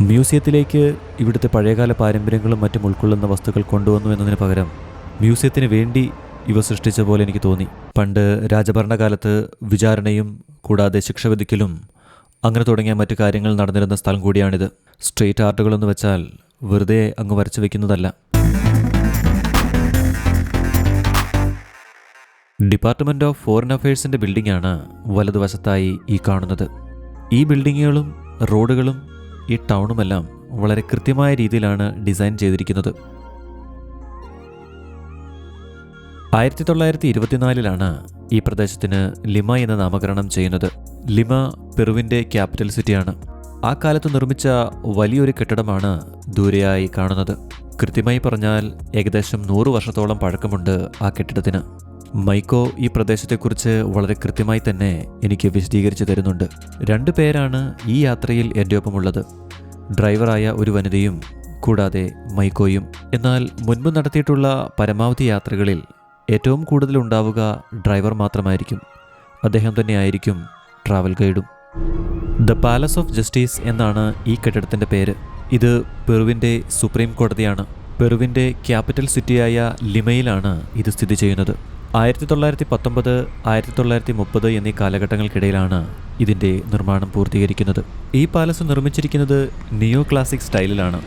മ്യൂസിയത്തിലേക്ക് ഇവിടുത്തെ പഴയകാല പാരമ്പര്യങ്ങളും മറ്റും ഉൾക്കൊള്ളുന്ന വസ്തുക്കൾ കൊണ്ടുവന്നു എന്നതിന് പകരം മ്യൂസിയത്തിന് വേണ്ടി ഇവ സൃഷ്ടിച്ച പോലെ എനിക്ക് തോന്നി. പണ്ട് രാജഭരണകാലത്ത് വിചാരണയും കൂടാതെ ശിക്ഷ വിധിക്കലും അങ്ങനെ തുടങ്ങിയ മറ്റു കാര്യങ്ങൾ നടന്നിരുന്ന സ്ഥലം കൂടിയാണിത്. സ്ട്രീറ്റ് ആർട്ടുകളെന്ന് വെച്ചാൽ വെറുതെ അങ്ങ് വരച്ചു വെക്കുന്നതല്ല. ഡിപ്പാർട്ട്മെന്റ് ഓഫ് ഫോറിൻ അഫയേഴ്സിന്റെ ബിൽഡിംഗ് ആണ് വലതുവശത്തായി ഈ കാണുന്നത്. ഈ ബിൽഡിങ്ങുകളും റോഡുകളും ഈ ടൗണുമെല്ലാം വളരെ കൃത്യമായ രീതിയിലാണ് ഡിസൈൻ ചെയ്തിരിക്കുന്നത്. ആയിരത്തി തൊള്ളായിരത്തി ഇരുപത്തിനാലിലാണ് ഈ പ്രദേശത്തിന് ലിമ എന്ന നാമകരണം ചെയ്യുന്നത്. ലിമ പെറുവിന്റെ ക്യാപിറ്റൽ സിറ്റിയാണ്. ആ കാലത്ത് നിർമ്മിച്ച വലിയൊരു കെട്ടിടമാണ് ദൂരെയായി കാണുന്നത്. കൃത്യമായി പറഞ്ഞാൽ ഏകദേശം നൂറ് വർഷത്തോളം പഴക്കമുണ്ട് ആ കെട്ടിടത്തിന്. മൈക്കോ ഈ പ്രദേശത്തെക്കുറിച്ച് വളരെ കൃത്യമായി തന്നെ എനിക്ക് വിശദീകരിച്ചു തരുന്നുണ്ട്. രണ്ടു പേരാണ് ഈ യാത്രയിൽ എന്റെ ഒപ്പമുള്ളത്. ഡ്രൈവറായ ഒരു വനിതയും കൂടാതെ മൈക്കോയും. എന്നാൽ മുൻപ് നടത്തിയിട്ടുള്ള പരമാവധി യാത്രകളിൽ ഏറ്റവും കൂടുതൽ ഉണ്ടാവുക ഡ്രൈവർ മാത്രമായിരിക്കും. അദ്ദേഹം തന്നെയായിരിക്കും ട്രാവൽ ഗൈഡും. ദ പാലസ് ഓഫ് ജസ്റ്റിസ് എന്നാണ് ഈ കെട്ടിടത്തിന്റെ പേര്. ഇത് പെറുവിന്റെ സുപ്രീം കോടതിയാണ്. പെറുവിന്റെ ക്യാപിറ്റൽ സിറ്റിയായ ലിമയിലാണ് ഇത് സ്ഥിതി ചെയ്യുന്നത്. ആയിരത്തി തൊള്ളായിരത്തി പത്തൊമ്പത് ആയിരത്തി തൊള്ളായിരത്തി മുപ്പത് എന്നീ കാലഘട്ടങ്ങൾക്കിടയിലാണ് ഇതിന്റെ നിർമ്മാണം പൂർത്തീകരിക്കുന്നത്. ഈ പാലസ് നിർമ്മിച്ചിരിക്കുന്നത് നിയോ ക്ലാസിക് സ്റ്റൈലിലാണ്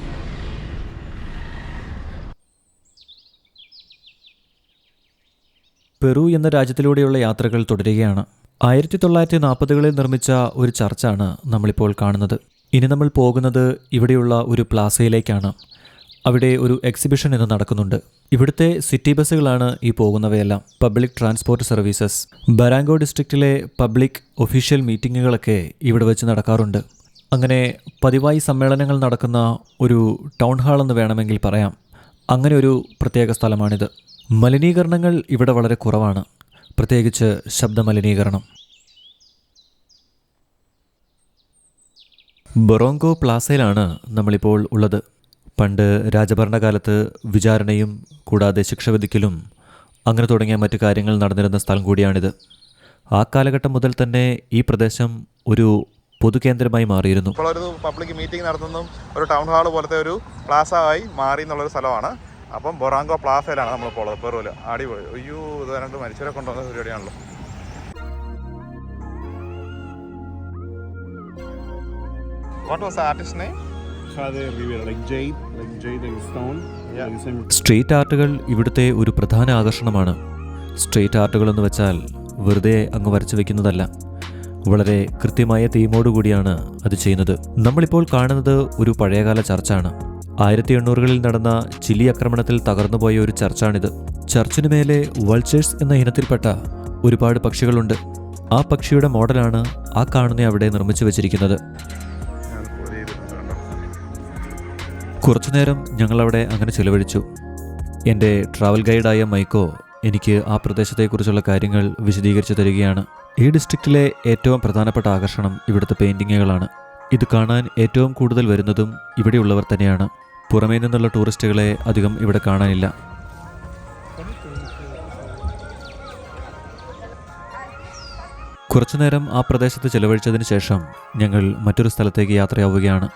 പെറു എന്ന രാജ്യത്തിലൂടെയുള്ള യാത്രകൾ തുടരുകയാണ്. ആയിരത്തി തൊള്ളായിരത്തി നാൽപ്പതുകളിൽ നിർമ്മിച്ച ഒരു ചർച്ചാണ് നമ്മളിപ്പോൾ കാണുന്നത്. ഇനി നമ്മൾ പോകുന്നത് ഇവിടെയുള്ള ഒരു പ്ലാസയിലേക്കാണ്. അവിടെ ഒരു എക്സിബിഷൻ ഇന്ന് നടക്കുന്നുണ്ട്. ഇവിടുത്തെ സിറ്റി ബസ്സുകളാണ് ഈ പോകുന്നവയെല്ലാം പബ്ലിക് ട്രാൻസ്പോർട്ട് സർവീസസ് ബരാങ്കോ ഡിസ്ട്രിക്റ്റിലെ പബ്ലിക് ഒഫീഷ്യൽ മീറ്റിങ്ങുകളൊക്കെ ഇവിടെ വെച്ച് നടക്കാറുണ്ട്. അങ്ങനെ പതിവായി സമ്മേളനങ്ങൾ നടക്കുന്ന ഒരു ടൗൺ ഹാൾ എന്ന് വേണമെങ്കിൽ പറയാം. അങ്ങനെ ഒരു പ്രത്യേക സ്ഥലമാണിത്. മലിനീകരണങ്ങൾ ഇവിടെ വളരെ കുറവാണ്. പ്രത്യേകിച്ച് ശബ്ദമലിനീകരണം. ബൊറോങ്കോ പ്ലാസയിലാണ് നമ്മളിപ്പോൾ ഉള്ളത്. പണ്ട് രാജഭരണകാലത്ത് വിചാരണയും കൂടാതെ ശിക്ഷ വിധിക്കലും അങ്ങനെ തുടങ്ങിയ മറ്റു കാര്യങ്ങൾ നടന്നിരുന്ന സ്ഥലം കൂടിയാണിത്. ആ കാലഘട്ടം മുതൽ തന്നെ ഈ പ്രദേശം ഒരു പൊതുകേന്ദ്രമായി മാറിയിരുന്നു. ഇപ്പോൾ ഒരു പബ്ലിക് മീറ്റിംഗ് നടത്തുന്നതും ഒരു ടൗൺ ഹാൾ പോലത്തെ ഒരു പ്ലാസ ആയി മാറി എന്നുള്ളൊരു സ്ഥലമാണ്. അപ്പം ബൊറാങ്കോ പ്ലാസയിലാണ് നമ്മളിപ്പോൾ ഉള്ളത്. പെറുവിൽ അടിപൊളി അയ്യോ ഇത് രണ്ട് മനുഷ്യരെ കൊണ്ടുവന്ന പരിപാടിയാണല്ലോ. What was artist name street ആർട്ടുകൾ ഇവിടുത്തെ ഒരു പ്രധാന ആകർഷണമാണ്. സ്ട്രീറ്റ് ആർട്ടുകൾ എന്ന് വെച്ചാൽ വെറുതെ അങ്ങ് വരച്ചു വെക്കുന്നതല്ല. വളരെ കൃത്യമായ തീമോടുകൂടിയാണ് അത് ചെയ്യുന്നത്. നമ്മളിപ്പോൾ കാണുന്നത് ഒരു പഴയകാല ചർച്ചാണ്. ആയിരത്തി എണ്ണൂറുകളിൽ നടന്ന ചിലി ആക്രമണത്തിൽ തകർന്നുപോയ ഒരു ചർച്ചാണിത്. ചർച്ചിനു മേലെ വൾച്ചേഴ്സ് എന്ന ഇനത്തിൽപ്പെട്ട ഒരുപാട് പക്ഷികളുണ്ട്. ആ പക്ഷിയുടെ മോഡലാണ് ആ കാണുന്ന അവിടെ നിർമ്മിച്ചു വെച്ചിരിക്കുന്നത്. കുറച്ചുനേരം ഞങ്ങളവിടെ അങ്ങനെ ചിലവഴിച്ചു. എന്റെ ട്രാവൽ ഗൈഡായ മൈക്കോ എനിക്ക് ആ പ്രദേശത്തെക്കുറിച്ചുള്ള കാര്യങ്ങൾ വിശദീകരിച്ചു തരികയാണ്. ഈ ഡിസ്ട്രിക്റ്റിലെ ഏറ്റവും പ്രധാനപ്പെട്ട ആകർഷണം ഇവിടുത്തെ പെയിന്റിങ്ങുകളാണ് ഇത് കാണാൻ ഏറ്റവും കൂടുതൽ വരുന്നതും ഇവിടെയുള്ളവർ തന്നെയാണ്. പുറമേ നിന്നുള്ള ടൂറിസ്റ്റുകളെ അധികം ഇവിടെ കാണാനില്ല. കുറച്ചുനേരം ആ പ്രദേശത്ത് ചെലവഴിച്ചതിന് ശേഷം ഞങ്ങൾ മറ്റൊരു സ്ഥലത്തേക്ക് യാത്രയാവുകയാണ്.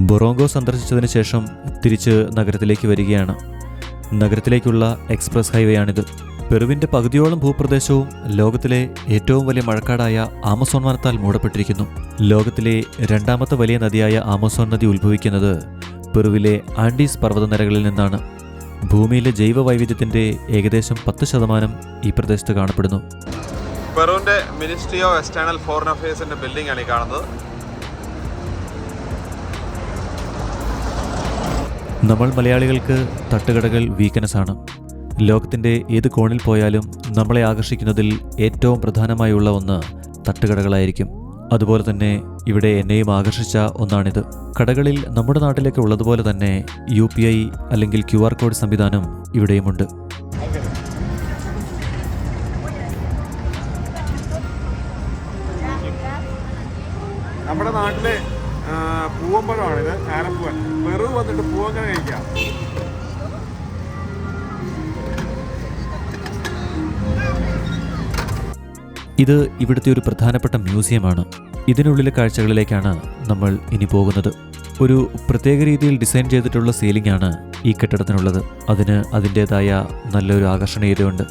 ബൊറോങ്കോ സന്ദർശിച്ചതിന് ശേഷം തിരിച്ച് നഗരത്തിലേക്ക് വരികയാണ്. നഗരത്തിലേക്കുള്ള എക്സ്പ്രസ് ഹൈവേയാണിത്. പെറുവിന്റെ പകുതിയോളം ഭൂപ്രദേശവും ലോകത്തിലെ ഏറ്റവും വലിയ മഴക്കാടായ ആമസോൺ വനത്താൽ മൂടപ്പെട്ടിരിക്കുന്നു. ലോകത്തിലെ രണ്ടാമത്തെ വലിയ നദിയായ ആമസോൺ നദി ഉത്ഭവിക്കുന്നത് പെറുവിലെ ആൻഡീസ് പർവതനിരകളിൽ നിന്നാണ്. ഭൂമിയിലെ ജൈവ വൈവിധ്യത്തിന്റെ ഏകദേശം പത്ത് ശതമാനം ഈ പ്രദേശത്ത് കാണപ്പെടുന്നു. പെറുവിന്റെ മിനിസ്ട്രി ഓഫ് എക്സ്റ്റേണൽ ഫോറിൻ അഫയേഴ്സിന്റെ ബിൽഡിംഗ് ആണ് ഈ കാണുന്നത്. നമ്മൾ മലയാളികൾക്ക് തട്ടുകടകൾ വീക്കനസ് ആണ് ലോകത്തിന്റെ ഏത് കോണിൽ പോയാലും നമ്മളെ ആകർഷിക്കുന്നതിൽ ഏറ്റവും പ്രധാനമായുള്ള ഒന്ന് തട്ടുകടകളായിരിക്കും. അതുപോലെ തന്നെ ഇവിടെ എന്നെയും ആകർഷിച്ച ഒന്നാണിത്. കടകളിൽ നമ്മുടെ നാട്ടിലൊക്കെ ഉള്ളതുപോലെ തന്നെ യു പി ഐ അല്ലെങ്കിൽ ക്യു ആർ കോഡ് സംവിധാനം ഇവിടെയുമുണ്ട്. നമ്മുടെ നാട്ടിലെ പൂവമ്പഴമാണിത് ചാരപ്പൂവൻ വെറു വന്നിട്ട് പൂവങ്ങനെ കഴിക്കാം. ഇത് ഇവിടുത്തെ ഒരു പ്രധാനപ്പെട്ട മ്യൂസിയമാണ്. ഇതിനുള്ളിലെ കാഴ്ചകളിലേക്കാണ് നമ്മൾ ഇനി പോകുന്നത്. ഒരു പ്രത്യേക രീതിയിൽ ഡിസൈൻ ചെയ്തിട്ടുള്ള സീലിംഗ് ആണ് ഈ കെട്ടിടത്തിനുള്ളത്. അതിന് അതിന്റെതായ നല്ലൊരു ആകർഷണീയതയുണ്ട്.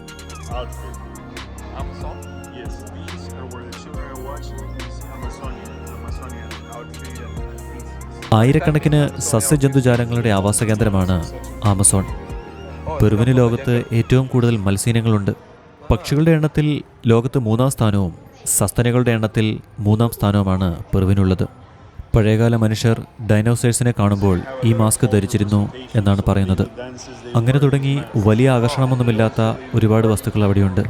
ആയിരക്കണക്കിന് സസ്യജന്തുജാലങ്ങളുടെ ആവാസ കേന്ദ്രമാണ് ആമസോൺ. പെറുവിന് ലോകത്ത് ഏറ്റവും കൂടുതൽ മത്സ്യങ്ങളുണ്ട് പക്ഷികളുടെ എണ്ണത്തിൽ ലോകത്ത് മൂന്നാം സ്ഥാനവും സസ്തനികളുടെ എണ്ണത്തിൽ മൂന്നാം സ്ഥാനവുമാണ് പെറുവിനുള്ളത്. പഴയകാല മനുഷ്യർ ഡൈനോസേഴ്സിനെ കാണുമ്പോൾ ഈ മാസ്ക് ധരിച്ചിരുന്നു എന്നാണ് പറയുന്നത്. അങ്ങനെ തുടങ്ങി വലിയ ആകർഷണമൊന്നുമില്ലാത്ത ഒരുപാട് വസ്തുക്കൾ അവിടെയുണ്ട്.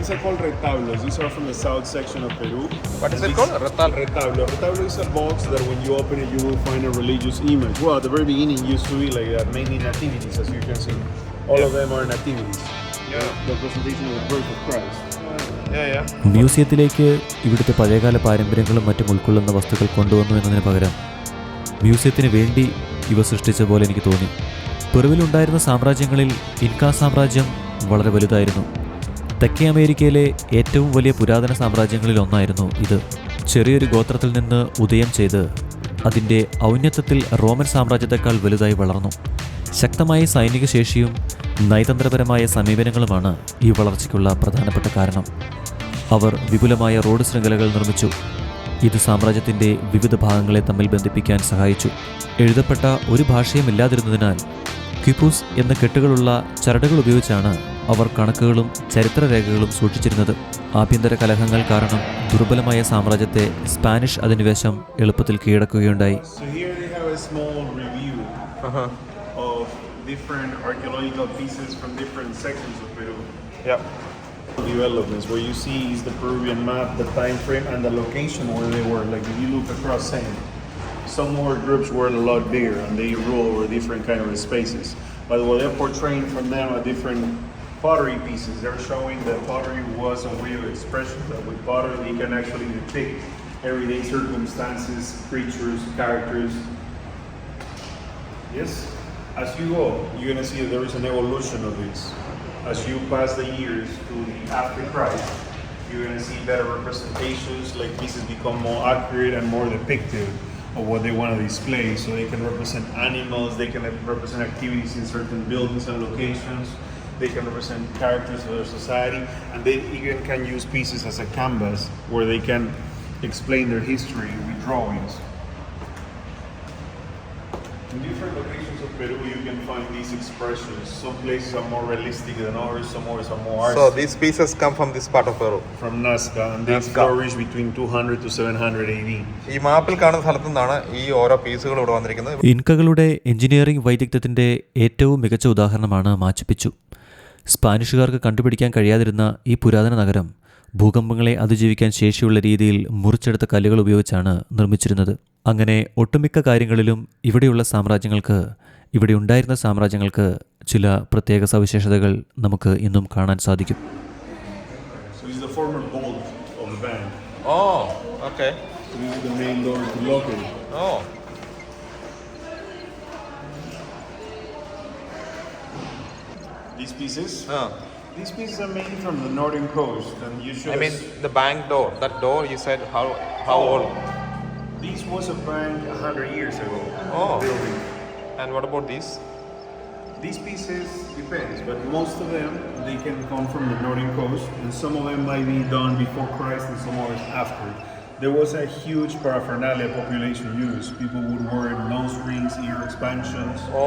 These are called retablos. These are from the south section of Peru. What is it called? Retablo. Retablo. Retablo is a box that when you open it, you will find a religious image. Well, at the very beginning, it used to be like that, mainly nativities, as you can see. All yeah. of them are nativities. Yeah. The representation of the birth of Christ. Yeah, yeah. മ്യൂസിയത്തിലേക്ക് ഇവിടുത്തെ പഴയകാല പാരമ്പര്യങ്ങളും മറ്റും ഉൾക്കൊള്ളുന്ന വസ്തുക്കൾ കൊണ്ടുവന്നു എന്നതിന് പകരം മ്യൂസിയത്തിന് വേണ്ടി ഇവ സൃഷ്ടിച്ച പോലെ എനിക്ക് തോന്നി പെറുവിലുണ്ടായിരുന്ന സാമ്രാജ്യങ്ങളിൽ ഇൻകാ സാമ്രാജ്യം വളരെ വലുതായിരുന്നു തെക്കേ അമേരിക്കയിലെ ഏറ്റവും വലിയ പുരാതന സാമ്രാജ്യങ്ങളിൽ ഒന്നായിരുന്നു ഇത്. ചെറിയൊരു ഗോത്രത്തിൽ നിന്ന് ഉദയം ചെയ്ത് അതിന്റെ ഔന്നത്യത്തിൽ റോമൻ സാമ്രാജ്യത്തെക്കാൾ വലുതായി വളർന്നു. ശക്തമായ സൈനിക ശേഷിയും നയതന്ത്രപരമായ സമീപനങ്ങളുമാണ് ഈ വളർച്ചയ്ക്കുള്ള പ്രധാനപ്പെട്ട കാരണം. അവർ വിപുലമായ റോഡ് ശൃംഖലകൾ നിർമ്മിച്ചു. ഇത് സാമ്രാജ്യത്തിന്റെ വിവിധ ഭാഗങ്ങളെ തമ്മിൽ ബന്ധിപ്പിക്കാൻ സഹായിച്ചു എഴുതപ്പെട്ട ഒരു ഭാഷയും ഇല്ലാതിരുന്നതിനാൽ ക്യുപൂസ് എന്ന കെട്ടുകളുള്ള ചരടുകൾ ഉപയോഗിച്ചാണ് അവർ കണക്കുകളും ചരിത്രരേഖകളും സൂക്ഷിച്ചിരുന്നത് ആഭ്യന്തര കലഹങ്ങൾ കാരണം ദുർബലമായ സാമ്രാജ്യത്തെ സ്പാനിഷ് അധിനിവേശം എളുപ്പത്തിൽ കീഴടക്കുകയുണ്ടായി Uh-huh. different archaeological pieces from different sections of Peru. Yeah. Developments where you see is the Peruvian map, the time frame, and the location where they were. Like if you look across sand, some more groups were a lot bigger and they rule over different kind of spaces. But what they're portraying from them are different pottery pieces. They're showing that pottery was a way of expression. That with pottery they can actually depict everyday circumstances, creatures, characters, Yes. As you go, you're gonna see that there is an evolution of this. As you pass the years to the after Christ, you're gonna see better representations, like pieces become more accurate and more depictive of what they want to display. So they can represent animals, they can represent activities in certain buildings and locations, they can represent characters of their society, and they even can use pieces as a canvas where they can explain their history with drawings. In different locations Peru, you can find these expressions. Some places are more realistic than others, some others are more So artistic. these pieces come from this part of Peru. From Nazca, and they Nazca. flourish between 200 to 700 AD. ഈ മാപ്പിൽ കാണുന്ന സ്ഥലത്തു നിന്നാണ് ഈ ഓരോ പീസുകൾ ഇവിടെ വന്നിരിക്കുന്നത് ഇൻകകളുടെ എഞ്ചിനീയറിംഗ് വൈദഗ്ധ്യത്തിന്റെ ഏറ്റവും മികച്ച ഉദാഹരണമാണ് മാച്ചുപിച്ചു സ്പാനിഷുകാർക്ക് കണ്ടുപിടിക്കാൻ കഴിയാതിരുന്ന ഈ പുരാതന നഗരം ഭൂകമ്പങ്ങളെ അതിജീവിക്കാൻ ശേഷിയുള്ള രീതിയിൽ മുറിച്ചെടുത്ത കല്ലുകൾ ഉപയോഗിച്ചാണ് നിർമ്മിച്ചിരുന്നത്. അങ്ങനെ ഒട്ടുമിക്ക കാര്യങ്ങളിലും ഇവിടെയുള്ള സാമ്രാജ്യങ്ങൾക്ക് ഇവിടെ ഉണ്ടായിരുന്ന സാമ്രാജ്യങ്ങൾക്ക് ചില പ്രത്യേക സവിശേഷതകൾ നമുക്ക് ഇന്നും കാണാൻ സാധിക്കും. Locate. ഓ These pieces, ആ These pieces are made from the northern coast, and you should. I mean, the bank door. That door you said how how oh. old? These was a bank a hundred years ago. Oh. Building. And what about these? These pieces depends, but most of them they can come from the northern coast, and some of them might be done before Christ, and some others after There was a huge paraphernalia population used. People would wear nose rings, ear expansions, oh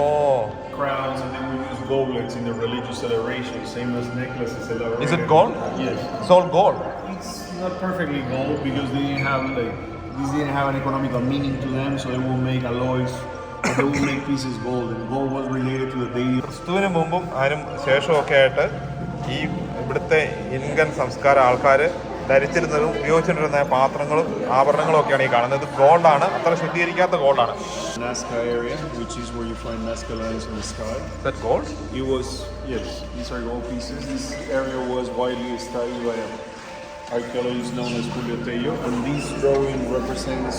crowns, and they would use goblets in the religious celebrations, same as necklaces. elaborated. Is it gold? Yes. It's all gold It's not perfectly gold because they didn't have like these didn't have an economical meaning to them, so they will make alloys. But they will make pieces gold, and gold was related to the deity ക്രിസ്തുവിന് മുമ്പും അതിനും ശേഷവും ഒക്കെ ആയിട്ട് ഈ ഇവിടുത്തെ ഇൻകൻ സംസ്കാര ആൾക്കാർ ധരിച്ചിരുന്നതും ഉപയോഗിച്ചിരുന്ന പാത്രങ്ങളും ആഭരണങ്ങളും ഒക്കെയാണ് ഈ കാണുന്നത് ഇത് ഗോൾഡാണ് അത്ര ശുദ്ധീകരിക്കാത്ത ഗോൾഡാണ് which is known as Julio Tello, and this drawing represents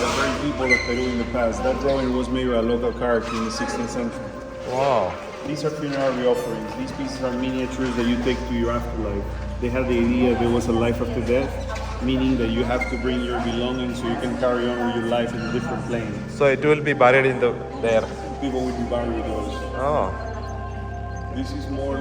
the very people of Peru in the past. That drawing was made by a local character in the 16th century. Wow. These are funerary offerings. These pieces are miniatures that you take to your afterlife. they had the idea there was a life after death, meaning that you have to bring your belongings so you can carry on with your life in a different plane. So it will be buried in the there. People will be buried those. Oh. This is more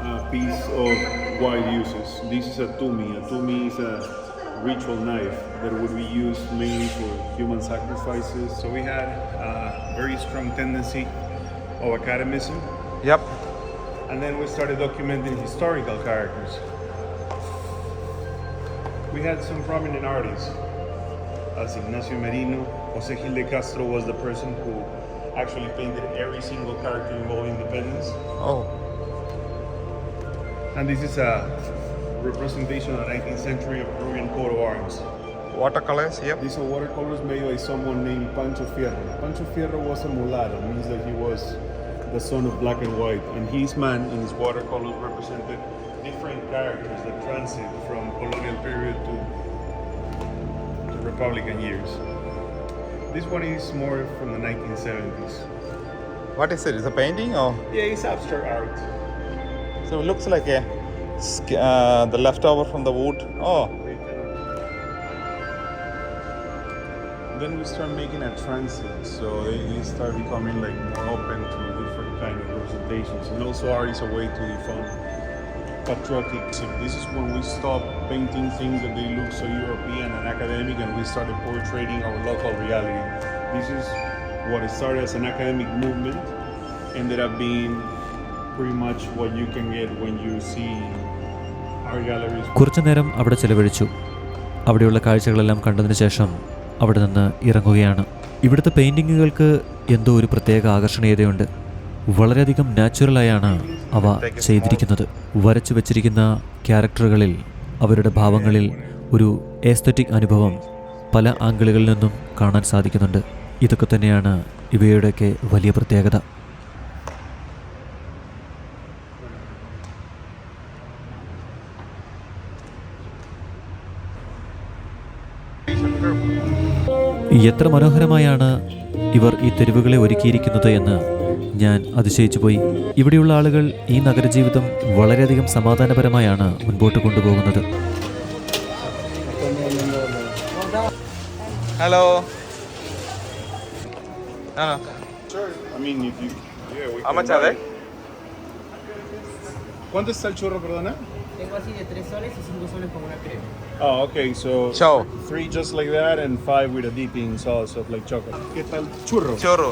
a piece of wide uses. This is a tumi. A tumi is a ritual knife that would be used mainly for human sacrifices. So we had a very strong tendency of academism. Yep. And then we started documenting historical characters we had some prominent artists, as Ignacio Merino, Jose Gil de Castro was the person who actually painted every single character involved in Independence. Oh. And this is a representation of the 19th century of Peruvian coat of arms. Watercolors, yep. These are watercolors made by someone named Pancho Fierro. Pancho Fierro was a mulatto, means that he was the son of black and white. And his man in his watercolors represented different characters that transit from colonial period to the Republican years. This one is more from the 1970s. What is it? Is a painting or? Yeah, it's abstract art. So it looks like a uh, the leftover from the wood. Oh. Then we start making a transit, so they start becoming like more open to different kind of representations, and also art is a way to define patriotism. This is when we stop painting things that they look so European and academic, and we started portraying our local reality. This is what started as an academic movement, ended up being pretty much what you can get when you see our galleries കുറച്ചു നേരം അവിടെ ചെലവഴിച്ചു അവിടെയുള്ള കാഴ്ചകളെല്ലാം കണ്ടതിന് ശേഷം അവിടെ നിന്ന് ഇറങ്ങുകയാണ് ഇവിടുത്തെ പെയിന്റിങ്ങുകൾക്ക് എന്തോ ഒരു പ്രത്യേക ആകർഷണീയതയുണ്ട് വളരെയധികം നാച്ചുറലായാണ് അവ ചെയ്തിരിക്കുന്നത്. വരച്ചു വച്ചിരിക്കുന്ന ക്യാരക്ടറുകളിൽ അവരുടെ ഭാവങ്ങളിൽ ഒരു എസ്തറ്റിക് അനുഭവം പല ആംഗിളുകളിൽ നിന്നും കാണാൻ സാധിക്കുന്നുണ്ട്. ഇതൊക്കെ തന്നെയാണ് ഇവയുടെയൊക്കെ വലിയ പ്രത്യേകത. എത്ര മനോഹരമായാണ് ഇവർ ഈ തെരുവുകളെ ഒരുക്കിയിരിക്കുന്നത് എന്ന് ഞാൻ അതിശയിച്ചുപോയി ഇവിടെയുള്ള ആളുകൾ ഈ നഗരജീവിതം വളരെയധികം സമാധാനപരമായാണ് മുൻപോട്ട് കൊണ്ടുപോകുന്നത്. ഹലോ ചോറോ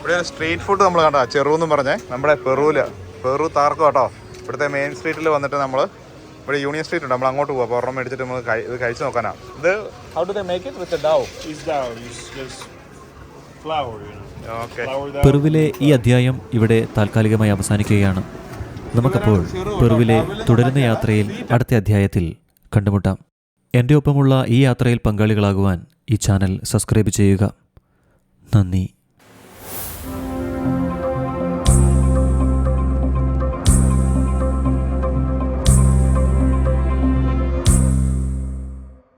ഇവിടെ ഒരു സ്ട്രീറ്റ് ഫുഡ് നമ്മൾ കണ്ട ചെറു എന്ന് പറഞ്ഞേ. നമ്മുടെ പെറുവിൽ പെറു താർക്കും കേട്ടോ. ഇവിടുത്തെ മെയിൻ സ്ട്രീറ്റിൽ വന്നിട്ട് നമ്മൾ ഇവിടെ യൂണിയൻ സ്ട്രീറ്റ് ഉണ്ട്. നമ്മൾ അങ്ങോട്ട് പോകാം അപ്പോൾ ഒരെണ്ണം മേടിച്ചിട്ട് നമ്മൾ ഇത് കഴിച്ചു നോക്കാനാ. ഇത് how do they make it with dough It's dough. It's just flour you know okay പെറുവിലെ ഈ അധ്യായം ഇവിടെ താൽക്കാലികമായി അവസാനിക്കുകയാണ്. നമുക്കപ്പോൾ പെറുവിലെ തുടരുന്ന യാത്രയിൽ അടുത്ത അധ്യായത്തിൽ കണ്ടുമുട്ടാം. എന്റെ ഒപ്പമുള്ള ഈ യാത്രയിൽ പങ്കാളികളാകുവാൻ ഈ ചാനൽ സബ്സ്ക്രൈബ് ചെയ്യുക. നന്ദി.